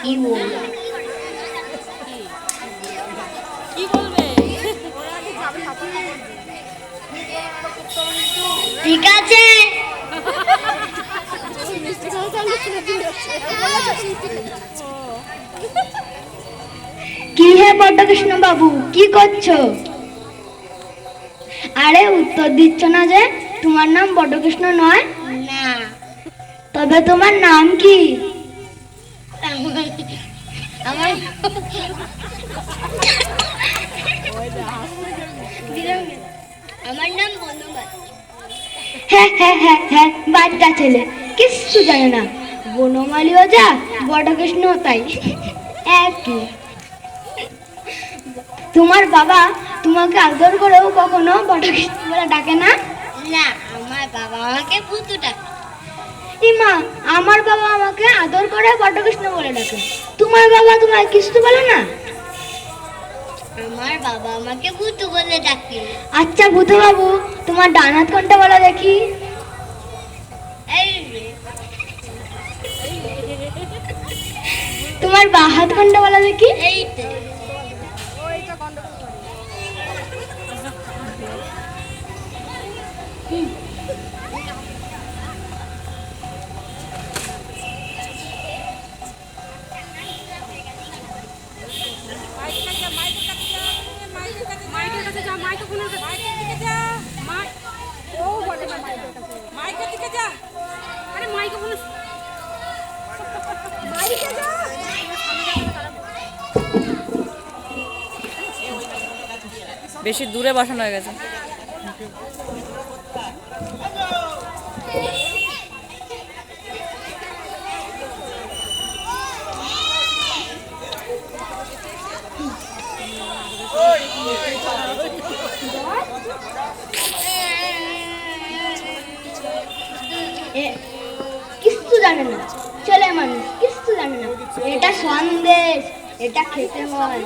কি বলবে? ঠিক আছে। কি হে বটকৃষ্ণ বাবু কি করছ? আরে উত্তর দিচ্ছ না যে তোমার নাম বটকৃষ্ণ নয়? না। তবে তোমার নাম কি? আমার আমার নাম হ্যাঁ হ্যাঁ হ্যাঁ হ্যাঁ বাচ্চা ছেলে কিচ্ছু জানে না। বনমালীও যা বটকৃষ্ণ তাই। একই। তোমার বাবা তোমাকে আদর করেও কখনো বটকৃষ্ণ বলে ডাকে না? না আমার বাবা আমাকে ভুতু ডাকে। ইমা আমার বাবা আমাকে আদর করে বটকৃষ্ণ বলে ডাকে। তোমার বাবা তোমায় কিছু বলে না? আমার বাবা আমাকে ভুতু বলে ডাকে। আচ্ছা ভূতু বাবু তোমার ডান হাত কোনটা বলো দেখি। তোমার বা হাত কোনটা বলো দেখি। এইটা মাইকের দিকে যা। আরে মাইক্রোফোনের মাইকে যা। বেশি দূরে বসানো হয়ে গেছে। কিচ্ছু জানে না। ছেলে মানুষ কিচ্ছু জানে না। এটা সন্দেশ, এটা খেতে হয়।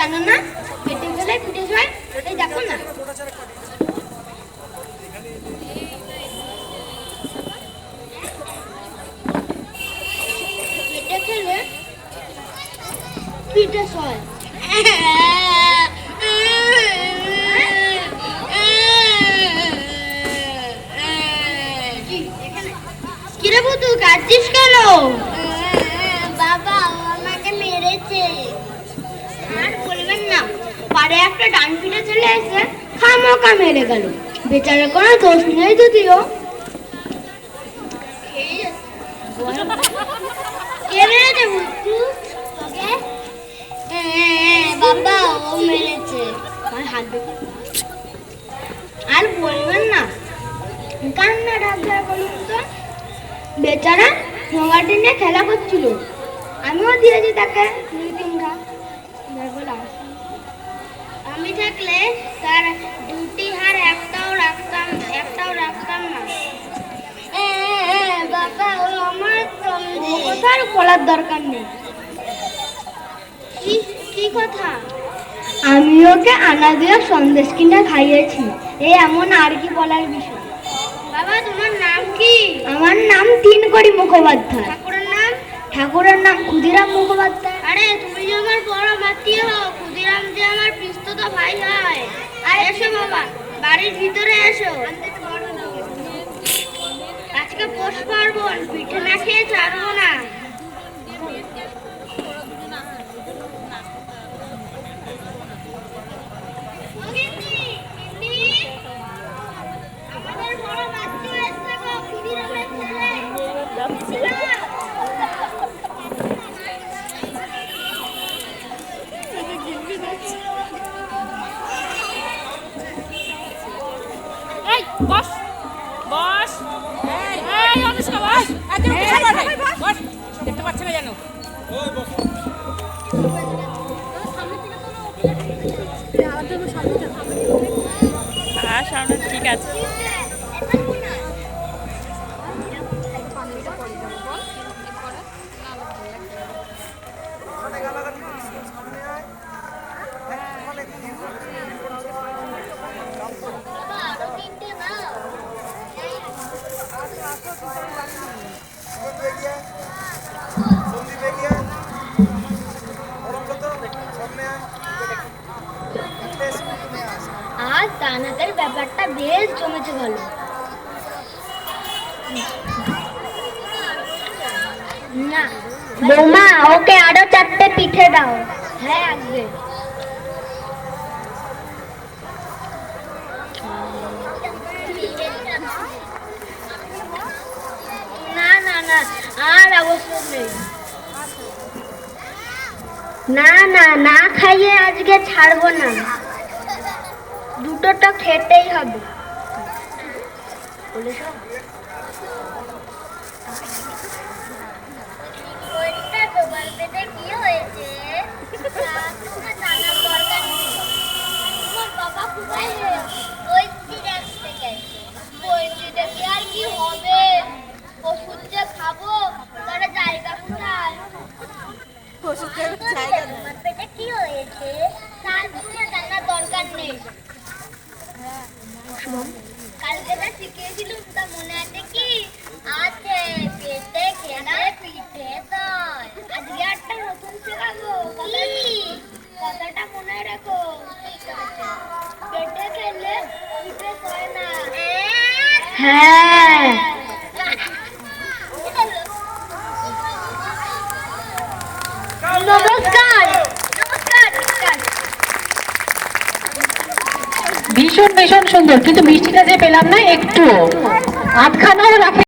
জানো না পেটে গেলে পিঠে খায় এই দেখো না পেটে খেলে পিঠে হয় কিরে বুতু কাঁদছিস কেন? বাবা আমাকে মেরেছে। আর বলবেন না পারে একটা ডান পিঠে চলে এসে খামোকা মেরে গেল। বেচারা কোনো দোষ নেই যদিও। আর বলবেন না। কান্না ডাক্তার বলুন তো? বেচারা নোংাটি নিয়ে খেলা করছিল। আমিও দিয়েছি তাকে দুই তিনটা। আমি থাকলে তার দুটি হার একটাও রাখতাম একটাও রাখতাম না। বাবা ও আমার কোথার বলার দরকার নেই। কি কথা? আমি ওকে আনা দিয়ে সন্দেশ কিনে খাইয়েছি। এই এমন আর কি বলার বিষয়? বাবা তোমার নাম কি? আমার নাম তিন করি মুখোপাধ্যায়। ঠাকুরের নাম? ঠাকুরের নাম ক্ষুদিরাম মুখোপাধ্যায়। আরে তুমি যে আমার বড় আত্মীয় ক্ষুদিরাম যে আমার পিস্তত ভাই হয়। আর এসো বাবা বাড়ির ভিতরে এসো। আজকে পোষ পার্বণ পিঠে না খেয়ে ছাড়বো আছে। সন্দীপ এগিয়ে ডান হাতের ব্যাপারটা বেশ জমেছে ভালো। না বৌমা ওকে আরও চারটে পিঠে দাও। হ্যাঁ আসবে। না না না আর আবশ্যক নেই। না না না খাইয়ে আজকে ছাড়বো না। দুটো তো খেতেই হবে। কি হয়েছে তোমার জানার দরকার নেই তোমার বাবা কোথায় ওই চিড়িয়াখানা থেকে ওই চিড়িয়াখানা আর কি হবে ওষুধ যে খাব তাহলে জায়গা কোথায় তোমার পেটে কি হয়েছে তার কোনো জানার দরকার নেই কালকে যা শিখিয়েছিলুম তা মনে আছে কি আছে পেটে খেলে পিঠে দয় আজকে একটা নতুন শেখাবো কি কথাটা মনে রাখো। ঠিক আছে পেটে খেলে পিঠে না। হ্যাঁ। নমস্কার। ভীষণ ভীষণ সুন্দর। কিন্তু মিষ্টিটা যে পেলাম না একটু আধখানাও রাখে